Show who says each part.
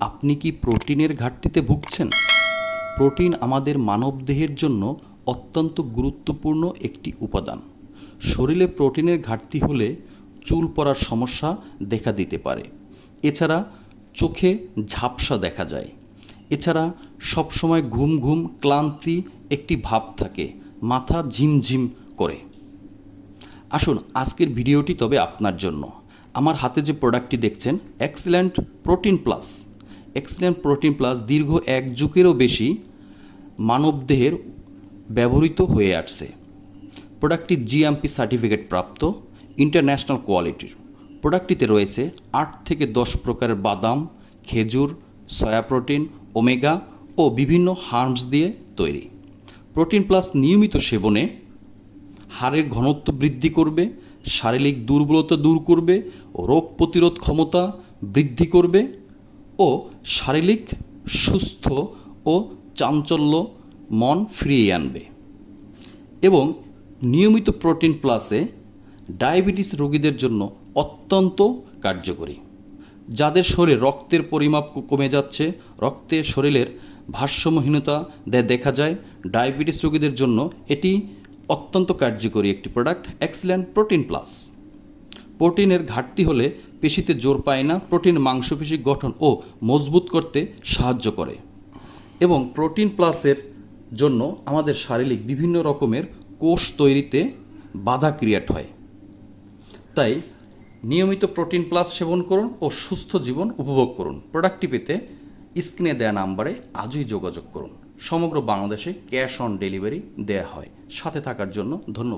Speaker 1: আপনি কি প্রোটিনের ঘাটতিতে ভুগছেন? প্রোটিন আমাদের মানবদেহের জন্য অত্যন্ত গুরুত্বপূর্ণ একটি উপাদান। শরীরে প্রোটিনের ঘাটতি হলে চুল পড়ার সমস্যা দেখা দিতে পারে। এছাড়া চোখে ঝাপসা দেখা যায়। এছাড়া সবসময় ঘুম ঘুম ক্লান্তি একটি ভাব থাকে, মাথা ঝিমঝিম করে। আসুন, আজকের ভিডিওটি তবে আপনার জন্য। আমার হাতে যে প্রোডাক্টটি দেখছেন excellent protein plus excellent protein plus দীর্ঘ এক যুগেরও বেশি মানবদেহের ব্যবহৃত হয়ে আসছে। প্রোডাক্টটি জিএমপি সার্টিফিকেট প্রাপ্ত, ইন্টারন্যাশনাল কোয়ালিটির। প্রোডাক্টটিতে রয়েছে আট থেকে দশ প্রকারের বাদাম, খেজুর, সয়া প্রোটিন, ওমেগা ও বিভিন্ন হার্মস দিয়ে তৈরি। প্রোটিন প্লাস নিয়মিত সেবনে হাড়ের ঘনত্ব বৃদ্ধি করবে, শারীরিক দুর্বলতা দূর করবে, রোগ প্রতিরোধ ক্ষমতা বৃদ্ধি করবে ও শারীরিক, সুস্থ ও চাঞ্চল্য মন ফিরিয়ে আনবে। এবং নিয়মিত প্রোটিন প্লাসে ডায়াবেটিস রোগীদের জন্য অত্যন্ত কার্যকরী, যাদের শরীরে রক্তের পরিমাপ কমে যাচ্ছে। রক্তে শরীরের ভারসাম্যহীনতা দেখা যায়। ডায়াবেটিস রোগীদের জন্য এটি অত্যন্ত কার্যকরী একটি প্রোডাক্ট এক্সিলেন্ট প্রোটিন প্লাস প্রোটিনের ঘাটতি হলে পেশিতে জোর পায় না, প্রোটিন মাংসপেশি গঠন ও মজবুত করতে সাহায্য করে। এবং প্রোটিন প্লাসের জন্য আমাদের শারীরিক বিভিন্ন রকমের কোষ তৈরিতে বাধা ক্রিয়েট হয়। তাই নিয়মিত প্রোটিন প্লাস সেবন করুন ও সুস্থ জীবন উপভোগ করুন। প্রোডাক্টটি পেতে স্ক্রিনে দেওয়া নাম্বারে আজই যোগাযোগ করুন। সমগ্র বাংলাদেশে ক্যাশ অন ডেলিভারি দেয়া হয়। সাথে থাকার জন্য ধন্যবাদ।